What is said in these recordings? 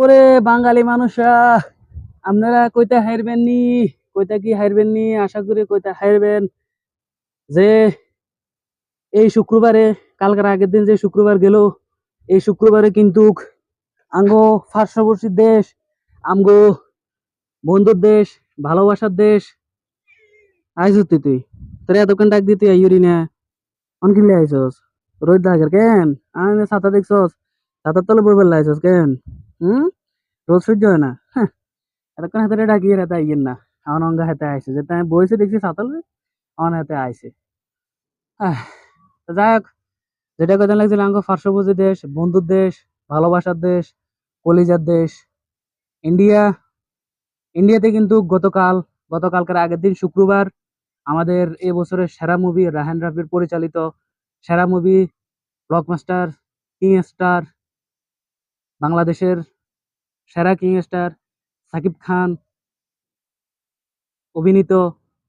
ওরে বাঙালি মানুষরা আপনারা কইতা হারবেন নি? কইতা কি হারবেন নি? আশা করি কইতা হারবেন যে এই শুক্রবারে, কালকের আগের দিন যে শুক্রবার গেল, এই শুক্রবারে কিন্তু আঙ্গো পার্শ্ববর্তী দেশ, আমগো বন্ধুর দেশ, ভালোবাসার দেশ। আইস তুই তুই? তোর এতক্ষণ ডাক দিতে আইরি না। অন কিনলে আইসস? রোদ দাগের কেন? আমি ছাতা দেখছস? ছাতার তলে বইবার লাইছস কেন? হুম রোদ সহ্য হয় না হ্যাঁ এতক্ষণ হাতে ডাকিয়ে রাতে আইয়েন না? আমার অঙ্গা হাতে আইসে যেটা আমি বইছে দেখছি ছাতাল আমার হাতে আইসে আহ, যাই হোক যেটা কথা লাগছিল আঙ্গ পার্শ্ববর্তী দেশ বন্ধুর দেশ ভালোবাসার দেশ কলিজার দেশ। ইন্ডিয়া ইন্ডিয়াতে কিন্তু গতকাল গতকালকার আগের দিন শুক্রবার আমাদের এ বছরের সেরা মুভি রাহান রাফির পরিচালিত সেরা মুভি ব্লকমাস্টার কিং স্টার বাংলাদেশের সেরা কিং স্টার সাকিব খান, অভিনীত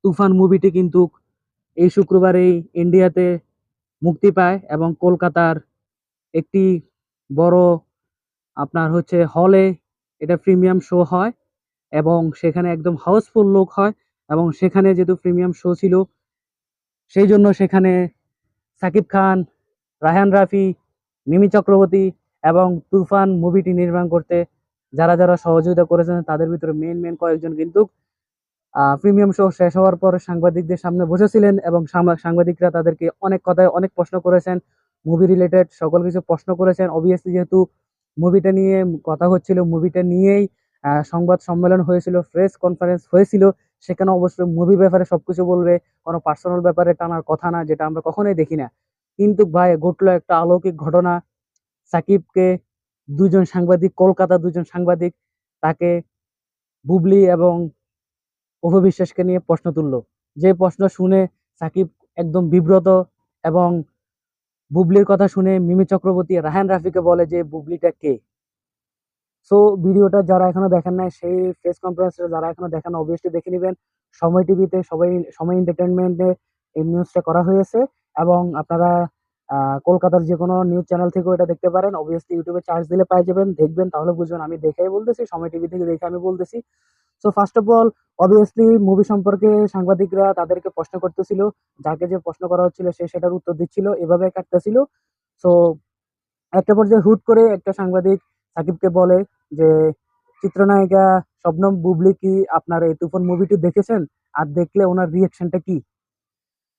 তুফান মুভিটি কিন্তু এই শুক্রবারেই ইন্ডিয়াতে মুক্তি পায় এবং কলকাতার একটি বড় আপনার হচ্ছে হলে এটা প্রিমিয়াম শো হয় এবং সেখানে একদম হাউসফুল লোক হয় এবং সেখানে যেহেতু প্রিমিয়াম শো ছিল, সেই জন্য সেখানে সাকিব খান, রায়হান রাফি, মিমি চক্রবর্তী এবং তুফান মুভিটি নির্মাণ করতে যারা যারা সহযোগিতা করেছেন, তাদের ভিতরে মেন মেন কয়েকজন কিন্তু প্রিমিয়াম শো শেষ হওয়ার পর সাংবাদিকদের সামনে বসেছিলেন এবং সাংবাদিকরা তাদেরকে অনেক কথায় অনেক প্রশ্ন করেছেন মুভি রিলেটেড সকল কিছু প্রশ্ন করেছেন। অবভিয়াসলি যেহেতু মুভিটা নিয়ে কথা হচ্ছিল মুভিটা নিয়েই সংবাদ সম্মেলন হয়েছিল প্রেস কনফারেন্স হয়েছিল, সেখানে অবশ্যই মুভি ব্যাপারে সবকিছু বলবে, কোনো পার্সোনাল ব্যাপারে টানার কথা না, যেটা আমরা কখনোই দেখি না কিন্তু ভাই, ঘটলো একটা অলৌকিক ঘটনা সাকিবকে দুজন সাংবাদিক, কলকাতা দুজন সাংবাদিক তাকে বুবলি এবং অপবিশ্বাসকে নিয়ে প্রশ্ন তুললো। যে প্রশ্ন শুনে সাকিব একদম বিব্রত এবং বুবলির কথা শুনে মিমি চক্রবর্তী, রাহান রাফিকে বলে যে, বুবলিটা কে? সো ভিডিওটা যারা এখনও দেখেন নাই, সেই প্রেস কনফারেন্সটা যারা এখনও দেখেন অবভিয়াসলি দেখে নেবেন। সময় টিভিতে সবাই, সময় এন্টারটেনমেন্টে এই নিউজটা করা হয়েছে এবং আপনারা কলকাতার যে কোনো নিউজ চ্যানেল থেকেও এটা দেখতে পারেন। অবভিয়াসলি ইউটিউবে চার্জ দিলে পাই যাবেন, দেখবেন, তাহলে বুঝবেন। আমি দেখেই বলতেছি, সময় টিভি থেকে দেখে আমি বলতেছি। So first of all obviously movie সম্পর্কে সাংবাদিকরা তাদেরকে প্রশ্ন করতেছিল, যাকে যে প্রশ্ন করা হচ্ছিল সে সেটার উত্তর দিচ্ছিল, এভাবে কাটতেছিল। সো একটা পর্যায়ে হুট করে একটা সাংবাদিক সাকিবকে বলে যে, চিত্রনায়িকা শবনম বুবলি কি আপনার এই তুফান মুভিটি দেখেছেন? আর দেখলে ওনার রিয়াকশনটা কি?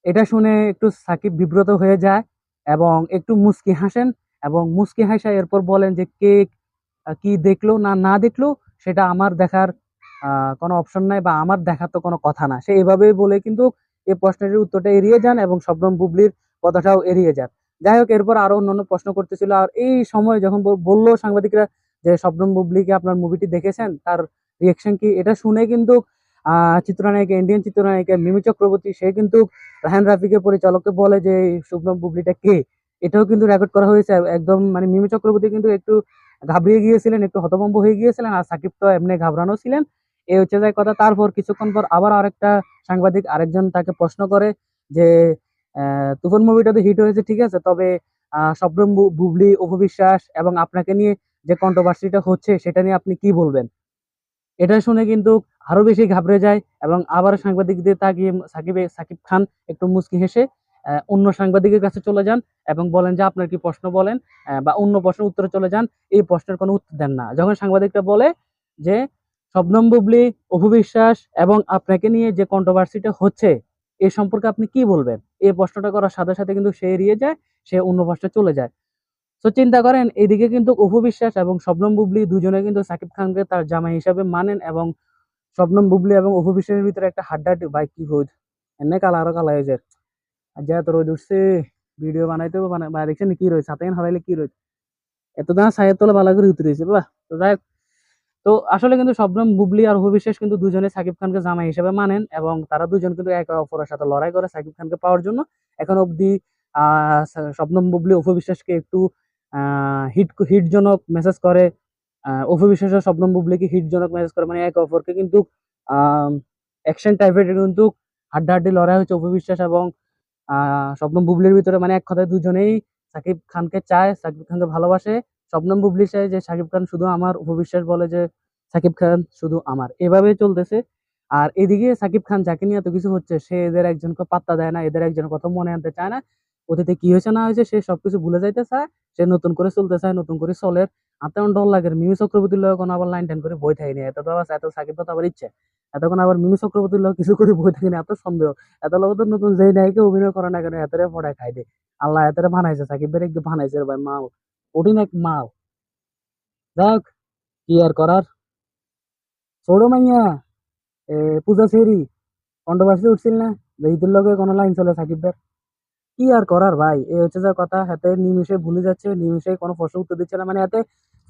এটা শুনে একটু সাকিব বিব্রত হয়ে যায়। এবং একটু মুচকি হাসেন এবং মুচকি হাসা এরপর বলেন যে কে কি দেখল না না দেখল, সেটা আমার দেখার কোনো অপশন নাই বা আমার দেখার তো কোনো কথা না। সে এভাবেই বলে কিন্তু এই প্রশ্নের উত্তরটা এড়িয়ে যান এবং শবনম বুবলির কথাটাও এড়িয়ে যান। যাই হোক, এরপর আরও অন্যান্য প্রশ্ন করতেছিল আর এই সময় যখন বল- বলল সাংবাদিকরা যে শবনম বুবলিকে আপনার মুভিটি দেখেছেন, তার রিয়েকশন কি? এটা শুনে কিন্তু চিত্রনায়িকা ইন্ডিয়ান চিত্রনায়িকা মিমি চক্রবর্তী, সে কিন্তু রাহান রাফিকে পরিচালককে বলে যে শুভনম বুবলিটা কে? এটাও কিন্তু রেকর্ড করা হয়েছে। একদম মানে মিমি চক্রবর্তী কিন্তু একটু ঘাবড়িয়ে গিয়েছিলেন, একটু হতভম্ব হয়ে গিয়েছিলেন আর সাকিব তো এমনি ঘাবড়ানো ছিলেন। এই হচ্ছে যে কথা। তারপর কিছুক্ষণ পর আবার আরেকটা সাংবাদিক, আরেকজন তাকে প্রশ্ন করে যে তুফান মুভিটা তো হিট হয়েছে, ঠিক আছে? তবে শবনম বুবলি অপবিশ্বাস এবং আপনাকে নিয়ে যে কন্ট্রোভার্সিটা হচ্ছে, সেটা নিয়ে আপনি কি বলবেন? এটা শুনে কিন্তু আরও বেশি ঘাবড়ে যায় এবং আবার সাংবাদিকদের তাকিয়ে সাকিব সাকিব খান একটু মুচকি হেসে অন্য সাংবাদিকের কাছে চলে যান এবং বলেন যে, আপনার কি প্রশ্ন? বলেন বা অন্য প্রশ্নের উত্তরে চলে যান, এই প্রশ্নের কোনো উত্তর দেন না। যখন সাংবাদিকটা বলে যে, শবনম বুবলি, অপবিশ্বাস এবং আপনাকে নিয়ে যে কন্ট্রোভার্সিটা হচ্ছে, এ সম্পর্কে আপনি কি বলবেন? এই প্রশ্নটা করার সাথে সাথে কিন্তু সে এড়িয়ে যায়, সে অন্য প্রশ্নে চলে যায়। তো চিন্তা করেন, এদিকে কিন্তু অপু বিশ্বাস এবং শবনম বুবলি দুজনে কিন্তু সাকিব খানকে তার জামাই হিসাবে মানেন এবং শবনম বুবলি এবং অপু ভিতরে একটা হাড্ডাহাড্ডি, ভাই কি রোদ। এনে কালা আরও হয়ে যায় আর যা তো রোদ উঠছে ভিডিও বানাইতে হবে বানা বা দেখছেন কি রয়েছে সাথে হারাইলে কি রয়েছে এত দাম সায়ের তলে ভালো করে উতরে রয়েছে বাহ। তো যাই তো আসলে কিন্তু শবনম বুবলি আর অপু কিন্তু দুজনে সাকিব খানকে জামাই হিসেবে মানেন এবং তারা দুজন কিন্তু একে অপরের সাথে লড়াই করে সাকিব খানকে পাওয়ার জন্য। এখন অবধি শবনম বুবলি অপু বিশ্বাসকে একটু হিট হিটজনক মেসেজ করে। অপু বিশ্বাস শবনম বুবলিকে হিটজনক মেসেজ করে মানে একে অপরকে কিন্তু অ্যাকশন টাইপের কিন্তু হাড্ডাহাড্ডি লড়াই হচ্ছে অপু বিশ্বাস এবং শবনম বুবলির ভিতরে। মানে এক কথায় দুজনেই সাকিব খানকে চায়, সাকিব খানকে ভালোবাসে। শবনম বুবলি চায় যে, সাকিব খান শুধু আমার উপবিশ্বাস বলে যে, সাকিব খান শুধু আমার। এভাবে চলতেছে। আর এদিকে সাকিব খান যাকে নিয়ে এত কিছু হচ্ছে, সে এদের একজনকে পাত্তা দেয় না, এদের একজনের কথা মনে আনতে চায় না। অতীতে কি হয়েছে না হয়েছে, সে সবকিছু ভুলে যাইতে চায় সে নতুন করে চলতে চায় নতুন করে চলে। তেমন ডর লাগে, মিমি চক্রবর্তীর লোক আবার লাইন টাইন করে বই এত তো এত সাকিব তো আবার ইচ্ছে। এতক্ষণ আবার মিমি চক্রবর্তীর লোক কিছু করে বই এত সন্দেহ। এত লোক তো নতুন যেই অভিনয় করে না কেন এতরে খাই দে আল্লাহ এতরে বানাইছে সাকিবের একটু বানাইছে ভাই, মাল। কঠিন এক মাল। যাক কি আর করার ছোড়ো মাইয়া, এ, পূজা সেরি কন্ট্রোভার্সি উঠছিল না? যে ঈদের কোনো লাইন চলে সাকিবের কি আর করার ভাই? এ হচ্ছে যে কথা, হাতে নিমিশে ভুলে যাচ্ছে নিমিশে কোনো প্রশ্ন উত্তর দিচ্ছে না। মানে হাতে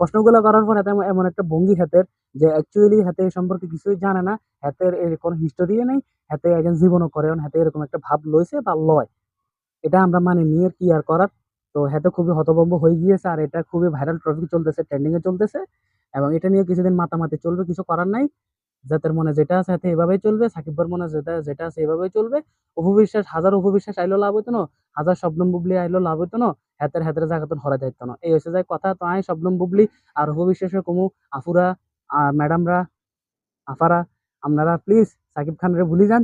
প্রশ্নগুলো করার পর হাতে এমন একটা ভঙ্গি হাতের যে অ্যাকচুয়ালি হাতে সম্পর্কে কিছুই জানে না, হাতের এর কোনো হিস্টোরি নেই, হাতে একজন জীবনও করে হাতে এরকম একটা ভাব লইছে বা লয়। এটা আমরা মানে নিয়ে কি আর করার? তো হাতে খুবই হতভম্ব হয়ে গিয়েছে আর এটা খুবই ভাইরাল টপিক চলতেছে ট্রেন্ডিং এ চলতেছে এবং এটা নিয়ে কিছুদিন মাতামাতি চলবে, কিছু করার নাই। যাদের মনে যেটা আছে হাতে এভাবেই চলবে, সাকিবের মনে যেটা যেটা আছে এভাবেই চলবে। উপবিশ্বাস হাজার উপবিশ্বাস আইলো লাভ হইতো না, হাজার শবনম বুবলি আইলো লাভ হইতো না। হাতের হাতের জায়গাতন হরাই যাইতো না। এই হচ্ছে যায় কথা তো আই শবনম বুবলি আর উপবিশ্বাসের কমু আফুরা ম্যাডামরা আফারা আপনারা প্লিজ সাকিব খানরে ভুলি যান।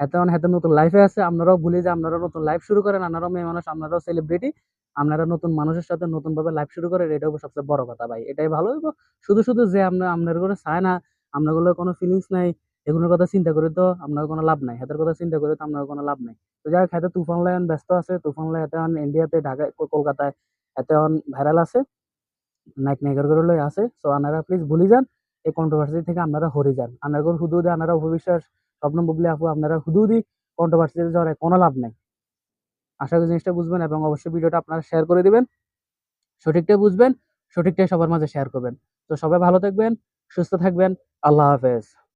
এত হাতে নতুন লাইফে আছে আপনারাও ভুলে যান আপনারাও নতুন লাইফ শুরু করেন আপনারাও মেয়ে মানুষ আপনারাও সেলিব্রিটি আপনারা নতুন মানুষের সাথে নতুন ভাবে লাইফ শুরু করেন এটাই হলো সবচেয়ে বড় কথা ভাই, এটাই ভালো হইব। শুধু শুধু যে আপনার আপনার করে চায় না আপনাগুলো কোনো ফিলিংস নাই, এগুলোর কথা চিন্তা করে তো আপনার কোনো লাভ নাই, হাতের কথা চিন্তা করে তো আপনার কোনো লাভ নাই। যাই হোক হাতে তুফান লাইন ব্যস্ত আছে তুফান লাই হাতে ইন্ডিয়াতে ঢাকায় কলকাতায় এতে ভাইরাল আছে নাইক নাইকার করে লই আছে। সো আপনারা প্লিজ ভুলি যান। এই কন্ট্রোভার্সি থেকে আপনারা হরে যান। আপনার হুদুদে আপনারা উপবিশ্বাস স্বপ্ন বুবলি আপু আপনারা হুদুদি কন্ট্রোভার্সিতে যাওয়ার কোনো লাভ নাই। আশা করি জিনিসটা বুঝবেন এবং অবশ্যই ভিডিওটা আপনারা শেয়ার করে দিবেন। সঠিকটাই বুঝবেন সঠিকটাই সবার মাঝে শেয়ার করবেন তো সবাই ভালো থাকবেন, সুস্থ থাকবেন। আল্লাহ হাফেজ।